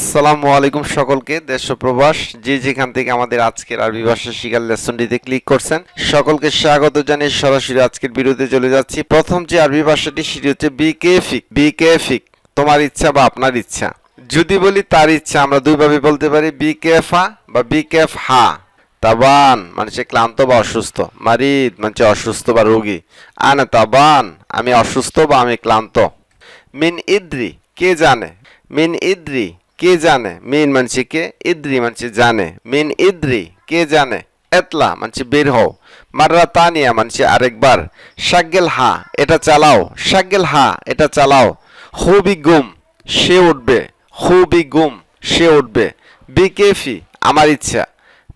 আসসালামু আলাইকুম সকলকে, দেশ প্রবাস। যে যেখান থেকে আমাদের আজকের আরবি ভাষা শিকার লেসনটিতে ক্লিক করছেন, সকলকে স্বাগত জানিয়ে সরাসরি আজকের ভিডিওতে চলে যাচ্ছি। প্রথম যে আরবি ভাষাটি, সেটি হচ্ছে বি কেফিক বি কেফিক তোমার ইচ্ছা বা আপনার ইচ্ছা। যদি বলি তার ইচ্ছা, আমরা দুইভাবে বলতে পারি বি কেফা বা বি কেফ হা তাবান মানে সে ক্লান্ত বা অসুস্থ। মারিদ মানে অসুস্থ বা রোগী। আনা তাবান, আমি অসুস্থ বা আমি ক্লান্ত। মিন ইদ্রি, কে জানে? মিন ইদ্রি কে জানে? মিন মানছে কে? ইদ্রি মানছে জানে। মিন ইদ্রি কে জানে? এতলা মানছে বের হও। মাররা তানিয়া মানছে আরেকবার। শাগেল হা, এটা চালাও। শাগেল হা, এটা চালাও। খুবই গুম, সে উঠবে। খুবই গুম, সে উঠবে। বি কেফি আমার ইচ্ছা।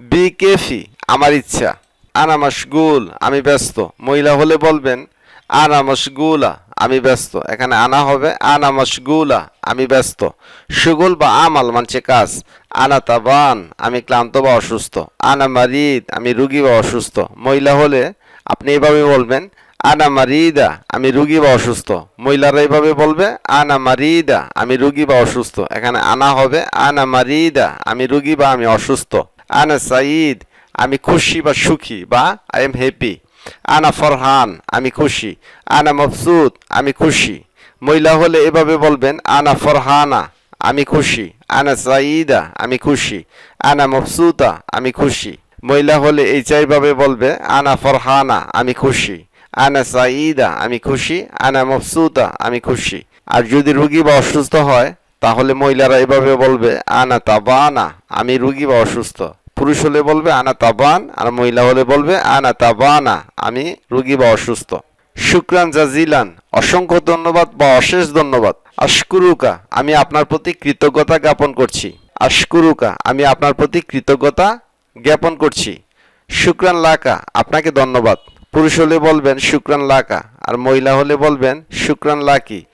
বি কেফি আমার ইচ্ছা। আনা মশগুল, আমি ব্যস্ত। মহিলা হলে বলবেন, আনা মশগুলা। আমি ব্যস্ত। এখানে আনা হবে। আনা মশগুলা, আমি ব্যস্ত। সুগুল বা আমাল মানছে কাজ। আনা তাবান, আমি ক্লান্ত বা অসুস্থ। আনা মারিদ, আমি রুগী বা অসুস্থ। মহিলা হলে আপনি এভাবে বলবেন, আনা মারিদা, আমি রুগী বা অসুস্থ। মহিলারা এভাবে বলবে, আনা মারিদা, আমি রুগী বা অসুস্থ। এখানে আনা হবে, আনা মারিদা, আমি রুগী বা আমি অসুস্থ। আনা সাইদ আমি খুশি বা সুখী বা আই এম হ্যাপি আনা ফরহান, আমি খুশি। আনা মফসুদ, আমি খুশি। মহিলা হলে এভাবে বলবেন, আনা ফরহানা, আমি খুশি। আনা সাইদা আমি খুশি। আনা মফসুদা, আমি খুশি। মহিলা হলে এই চাইভাবে বলবে, আনা ফরহানা, আমি খুশি। আনা সাইদা আমি খুশি। আনা মফসুদা, আমি খুশি। আর যদি রুগী বা অসুস্থ হয়, তাহলে মহিলারা এভাবে বলবে, আনা তাবানা, আমি রুগী বা অসুস্থ। পুরুষ হলে বলবে, আনা তাবান আর মহিলা হলে বলবে, আনা তাবানা আমি রুগী বা অসুস্থ। শুক্রান জাজিলান, অসংখ্য ধন্যবাদ বা অশেষ ধন্যবাদ। আশকুরুকা, আমি আপনার প্রতি কৃতজ্ঞতা জ্ঞাপন করছি। আশকুরুকা, আমি আপনার প্রতি কৃতজ্ঞতা জ্ঞাপন করছি। শুক্রান লাকা, আপনাকে ধন্যবাদ। পুরুষ হলে বলবেন, শুক্রান লাকা আর মহিলা হলে বলবেন, শুক্রান লাকি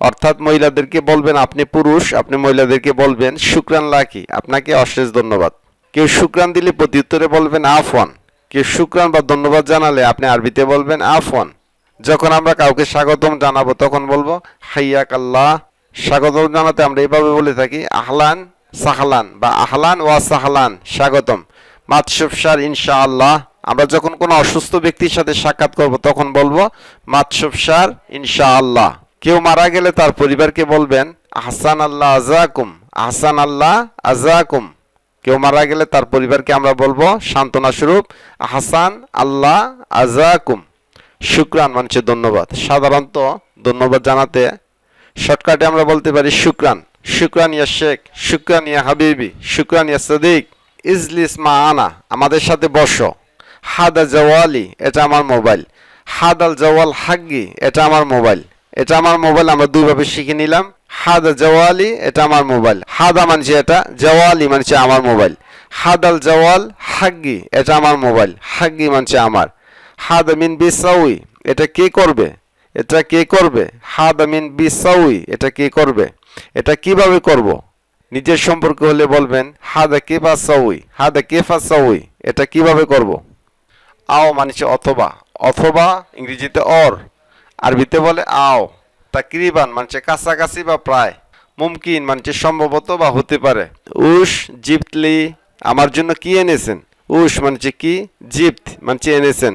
অর্থাৎ মহিলাদেরকে বলবেন, আপনি পুরুষ আপনি মহিলাদেরকে বলবেন, শুক্রান লাকি আপনাকে অশেষ ধন্যবাদ। কেউ শুক্রান দিলে প্রত্যুত্তরে বলবেন আফওয়ান। কেউ শুক্রান বা ধন্যবাদ জানালে আপনি আরবিতে বলবেন আফওয়ান। যখন আমরা কাউকে স্বাগতম জানাব, তখন বলব হাইয়াক আল্লাহ স্বাগতম জানাতে আমরা এভাবে বলে থাকি, আহলান সাহলান বা আহলান ওয়া সাহলান স্বাগতম। মাতসুফসার ইনশা আল্লাহ আমরা যখন কোনো অসুস্থ ব্যক্তির সাথে সাক্ষাৎ করব, তখন বলব মাতসুফসার ইনশা আল্লাহ কেউ মারা গেলে তার পরিবারকে বলবেন আহসান আল্লাহ আজাকুম আহসান আল্লাহ আজাকুম কেউ মারা গেলে তার পরিবারকে আমরা বলব, সান্ত্বনা স্বরূপ, হাসান, আল্লাহ, আজাকুম। শুক্রান মানুষে ধন্যবাদ। সাধারণত ধন্যবাদ জানাতে শর্টকাটে আমরা বলতে পারি শুক্রান। শুক্রান ইয়া শেখ, শুক্রান ইয়া হাবিবি, শুক্রান ইয়া সদিক। ইজলিস মা আনা, আমাদের সাথে বসো। হাদা জওয়ালি, এটা আমার মোবাইল। হাদাল জওয়াল হাগ্গি, এটা আমার মোবাইল। এটা আমার মোবাইল, আমরা দুইভাবে শিখে নিলাম। হাদা জওয়ালি, এটা আমার মোবাইল। হাদা মানছে এটা, জওয়ালি মানছে আমার মোবাইল। হাদাল জওয়াল, হাগ্গি, এটা আমার মোবাইল। হাগ্গি মানছে আমার। হাদা মিন বিসাউই, এটা কে করবে? এটা কে করবে? হাদা মিন বিসাউই, এটা কে করবে? এটা কীভাবে করব? নিজের সম্পর্কে হলে বলবেন, হাদা কেফা সাউই? হাদা কে সাউই? এটা কীভাবে করব? আও মানছে অথবা। অথবা ইংরেজিতে অর। আরবিতে বলে আও। তাকরিবান মানছে কাছাকাছি বা প্রায়, মুমকিন মানছে সম্ভবত বা হতে পারে। উস জিপ্তলি আমার জন্য কি এনেছেন? উস মানছে কি? জিপ্ত মানছে এনেছেন।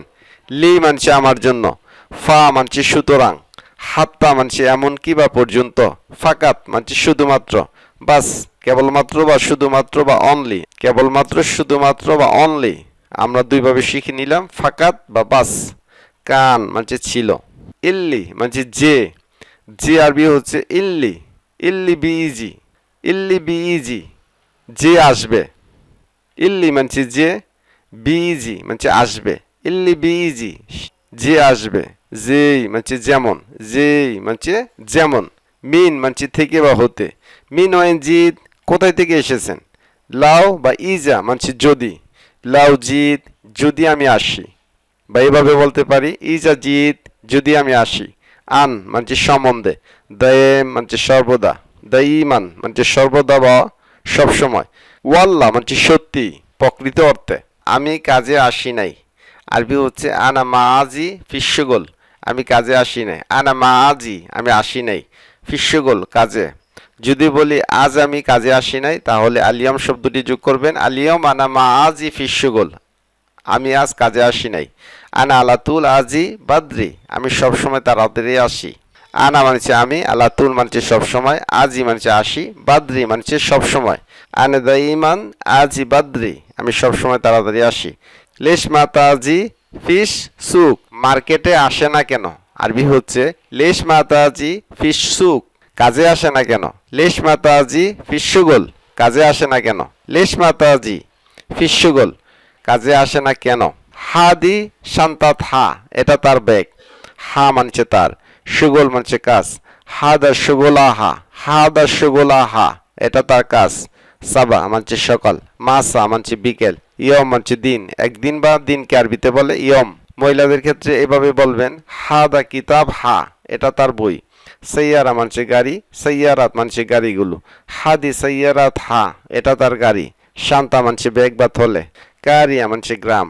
লি মানছে আমার জন্য। ফা মানছে সুতরাং। হাত্তা মানছে এমন কি বা পর্যন্ত। ফাকাত মানছে শুধুমাত্র। বাস, কেবলমাত্র বা শুধুমাত্র বা অনলি কেবলমাত্র শুধুমাত্র বা অনলি আমরা দুইভাবে শিখে নিলাম, ফাকাত বা বাস। কান মানছে ছিল। ইল্লি মানছে যে যে আরবি হচ্ছে ইল্লি ইল্লি বিইজি ইল্লি বিইজি যে আসবে। ইল্লি মানছি যে বিইজি মানছে আসবে। ইল্লি বিইজি যে আসবে। যেই মানছে যেমন যেই মানছে যেমন। মিন মানছে থেকে বা হতে। মিন ওয়েন জিদ কোথায় থেকে এসেছেন? লাও বা ইজা মানছি যদি। লাউ জিদ যদি আমি আসি। বা এভাবে বলতে পারি ইজা জিদ যদি আমি আসি। আন মানছে সম্বন্ধে। দয়ে মানছে সর্বদা। দঈমান মানছে সর্বদা বা সবসময়। ওয়াল্লা মানছে সত্যি, প্রকৃত অর্থে। আমি কাজে আসি নাই। আরবি হচ্ছে আনা মা আজি ফিস্যগোল আমি কাজে আসি নাই। আনা মা আজি আমি আসি নাই। ফিস্যগোল কাজে। যদি বলি আজ আমি কাজে আসি নাই, তাহলে আলিয়াম শব্দটি যোগ করবেন। আলিয়াম আনা মা আজি ফিসুগোল আমি আজ কাজে আসি নাই। আনা আলাতুল আজি বাদ্রি। আমি সবসময় তাড়াতাড়ি আসি। আনা মানছে আমি, আলাতুল মানছে সবসময়, আজি মানছে আসি, বাদ্রি মানছে সবসময়। আনে দা ইমান আজি বাদ্রি, আমি সবসময় তাড়াতাড়ি আসি। লেশ মাতা আজি, ফিশ সুক মার্কেটে আসে না কেন? আরবি হচ্ছে, লেশ মাতা আজি, ফিশ সুক কাজে আসে না কেন? লেশ মাতা আজি ফিসুগোল কাজে আসে না কেন? লেশ মাতা আজি ফিসুগোল কাজে আসে না কেন? হা দি শান্তাত হা, এটা তার ব্যাগ হা মানছে তার, সুগোল মানছে কাজ। হা দা সুগোলা হা হা দা সুগোলা হা এটা তার কাজ। সাবা মানছে সকাল, মাসা মানছে বিকেল, ইয়ম মানছে দিন। একদিন বা দিনকে আরবিতে বলে ইয়ম। মহিলাদের ক্ষেত্রে এভাবে বলবেন হা দা কিতাব হা, এটা তার বই। সৈয়ারা মানছে গাড়ি, সৈয়ারাত মানছে গাড়িগুলো। হাদি সৈয়ারাত হা, এটা তার গাড়ি। শান্তা মানছে ব্যাগ বা থলে। কারিয়া মানছে গ্রাম।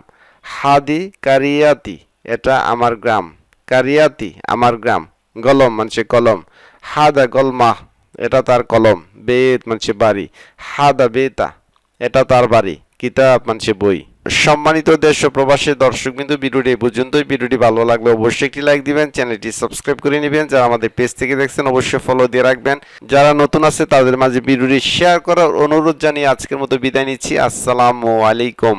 হাদি কারিয়াতি এটা আমার গ্রাম। কারিয়াতি, আমার গ্রাম। গলম মানছে কলম। হাদা গলমা, এটা তার কলম। বেত মানছে বাড়ি। হাদা বেতা, এটা তার বাড়ি। কিতাব মানছে বই। সম্মানিত দেশ ও প্রবাসী দর্শক বিন্দু ভিডিওটি পর্যন্তই। ভিডিওটি ভালো লাগলে অবশ্যই একটি লাইক দিবেন, চ্যানেলটি সাবস্ক্রাইব করে নেবেন। যারা আমাদের পেজ থেকে দেখছেন, অবশ্যই ফলো দিয়ে রাখবেন। যারা নতুন আছে, তাদের মাঝে ভিডিওটি শেয়ার করার অনুরোধ জানিয়ে আজকের মতো বিদায় নিচ্ছি। আসসালামু আলাইকুম।